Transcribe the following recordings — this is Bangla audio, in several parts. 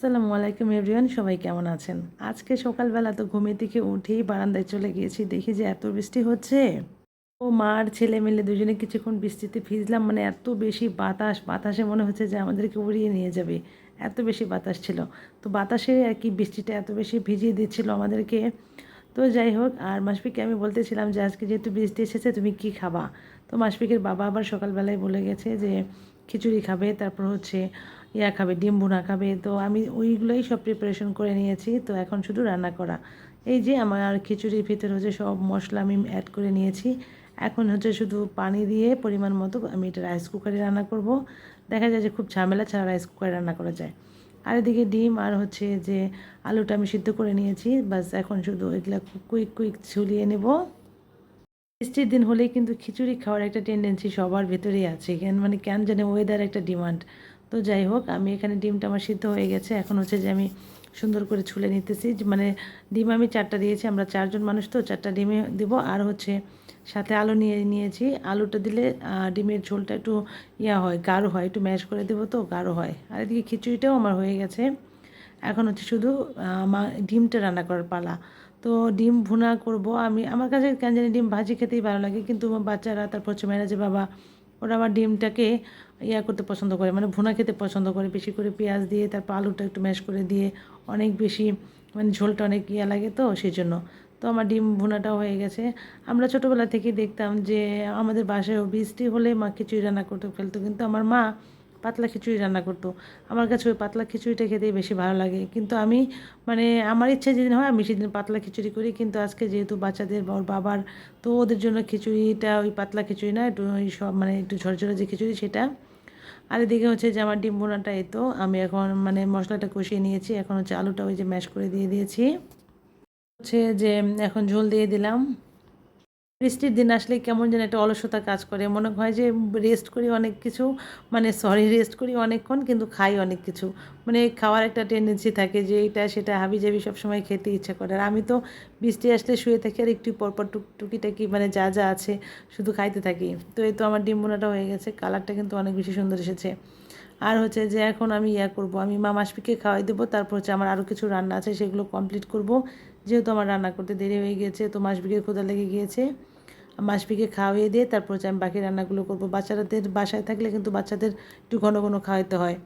আসসালামু আলাইকুম এভরিওয়ান, সবাই কেমন আছেন? আজকে সকালবেলা তো ঘুমের থেকে উঠেই বারান্দায় চলে গিয়েছি, দেখি যে এত বৃষ্টি হচ্ছে। ও মার ছেলে মেলে দুজনে কিছুক্ষণ বৃষ্টিতে ভিজলাম মানে এত বেশি বাতাস, বাতাসে মনে হচ্ছে যে আমাদেরকে উড়িয়ে নিয়ে যাবে, এত বেশি বাতাস ছিল। তো বাতাসে আর কি বৃষ্টিটা এত বেশি ভিজিয়ে দিচ্ছিল আমাদেরকে। তো যাই হোক, আর মাসফিককে আমি বলতেছিলাম যে আজকে যেহেতু বৃষ্টি এসেছে, তুমি কি খাবা? তো মাসফিকের বাবা আবার সকালবেলায় বলে গেছে যে খিচুড়ি খাবে, তারপর হচ্ছে ইয়া খাবে, ডিম ভুনা খাবে। তো আমি ওইগুলোই সব প্রিপারেশন করে নিয়েছি। তো এখন শুধু রান্না করা। এই যে আমার খিচুড়ির ভিতরে হচ্ছে সব মশলা আমি অ্যাড করে নিয়েছি। এখন হচ্ছে শুধু পানি দিয়ে পরিমাণ মতো আমি এটা রাইস কুকারে রান্না করব। দেখা যায় যে খুব ঝামেলা ছাড়া রাইস কুকারে রান্না করা যায়। আর এদিকে ডিম আর হচ্ছে যে আলুটা আমি সিদ্ধ করে নিয়েছি। বাস এখন শুধু এগুলা কুইক কুইক ঝুলিয়ে নেব। বৃষ্টির দিন হলেই কিন্তু খিচুড়ি খাওয়ার একটা টেন্ডেন্সি সবার ভেতরেই আছে। কেন মানে কেন জানে ওয়েদার একটা ডিমান্ড তো যাই হোক, আমি এখানে ডিমটা আমার সিদ্ধ হয়ে গেছে। এখন হচ্ছে যে আমি সুন্দর করে ছুলে নিতেছি। মানে ডিম আমি চারটা দিয়েছি, আমরা চারজন মানুষ তো, চারটা ডিমে দিব। আর হচ্ছে সাথে আলু নিয়ে নিয়েছি। আলুটা দিলে ডিমের ঝোলটা একটু ইয়া হয়, গাঢ় হয়, একটু ম্যাশ করে দেবো তো, গাঢ় হয়। আর এদিকে খিচুড়িটাও আমার হয়ে গেছে। এখন হচ্ছে শুধু ডিমটা রান্না করার পালা। তো ডিম ভুনা করব আমি। আমার কাছে কেন জানি ডিম ভাজি খেতেই ভালো লাগে, কিন্তু বাচ্চারা, তারপর হচ্ছে ম্যানেজে বাবা ওরা আবার ডিমটাকে ইয়া করতে পছন্দ করে মানে ভুনা খেতে পছন্দ করে। বেশি করে পেঁয়াজ দিয়ে তারপর আলুটা একটু ম্যাশ করে দিয়ে অনেক বেশি মানে ঝোলটা অনেক ইয়া লাগে তো সেই জন্য তো আমার ডিম ভুনাটাও হয়ে গেছে। আমরা ছোটোবেলা থেকেই দেখতাম যে আমাদের বাসায় বৃষ্টি হলে মা খিচুড়ি রান্না করতে ফেলতো, কিন্তু আমার মা পাতলা খিচুড়ি রান্না করতো। আমার কাছে ওই পাতলা খিচুড়িটা খেতেই বেশি ভালো লাগে। কিন্তু আমি মানে আমার ইচ্ছা যেদিন হয় আমি সেদিন পাতলা খিচুড়ি করি। কিন্তু আজকে যেহেতু বাচ্চাদের ওর বাবার, তো ওদের জন্য খিচুড়িটা ওই পাতলা খিচুড়ি না, একটু ওই সব মানে একটু ঝরঝরে যে খিচুড়ি সেটা। আর এদিকে হচ্ছে যে আমার ডিম বোনাটা এতো আমি এখন মানে মশলাটা কষিয়ে নিয়েছি। এখন হচ্ছে আলুটা ওই যে ম্যাশ করে দিয়ে দিয়েছি। হচ্ছে যে এখন ঝোল দিয়ে দিলাম। বৃষ্টির দিন আসলে কেমন যেন একটা অলসতা কাজ করে। মনে হয় যে রেস্ট করি অনেক কিছু মানে সরি রেস্ট করি অনেকক্ষণ কিন্তু খাই অনেক কিছু। মানে খাওয়ার একটা টেন্ডেন্সি থাকে যে এটা সেটা হাবি জাবি সবসময় খেতে ইচ্ছা করে। আর আমি তো বৃষ্টি আসলে শুয়ে থাকি আর একটু পরপর টুকিটাকি মানে যা যা আছে শুধু খাইতে থাকি। তো এই তো আমার ডিম বোনাটা হয়ে গেছে কালারটা কিন্তু অনেক বেশি সুন্দর এসেছে। আর হচ্ছে যে এখন আমি ইয়া করব, আমি মা মাসপিকে খাওয়াই দেবো, তারপর হচ্ছে আমার আরও কিছু রান্না আছে সেগুলো কমপ্লিট করব। যেহেতু আমার রান্না করতে দেরি হয়ে গিয়েছে তো মাসবিকের ক্ষুদা লেগে গিয়েছে। মাসবিকে খাওয়িয়ে দিয়ে তারপর হচ্ছে আমি বাকি রান্নাগুলো করব। বাচ্চাদের বাসায় থাকলে কিন্তু বাচ্চাদের একটু ঘন ঘন খাওয়াইতে হয়।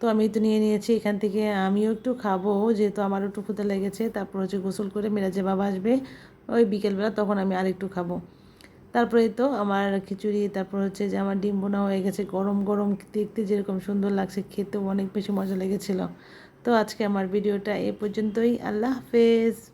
তো আমি তো নিয়ে নিয়েছি, এখান থেকে আমিও একটু খাব, যেহেতু আমারও একটু ক্ষুদা লেগেছে। তারপর হচ্ছে গোসল করে মেরাজে বাবা আসবে, ওই বিকেলবেলা তখন আমি আরেকটু খাব। তারপরে তো আমার খিচুড়ি, তারপর হচ্ছে যে আমার ডিম বোনা হয়ে গেছে, গরম গরম দেখতে যেরকম সুন্দর লাগছে, খেতেও অনেক বেশি মজা লেগেছিলো। তো আজকে আমার ভিডিওটা এ পর্যন্তই, আল্লাহ হাফেজ।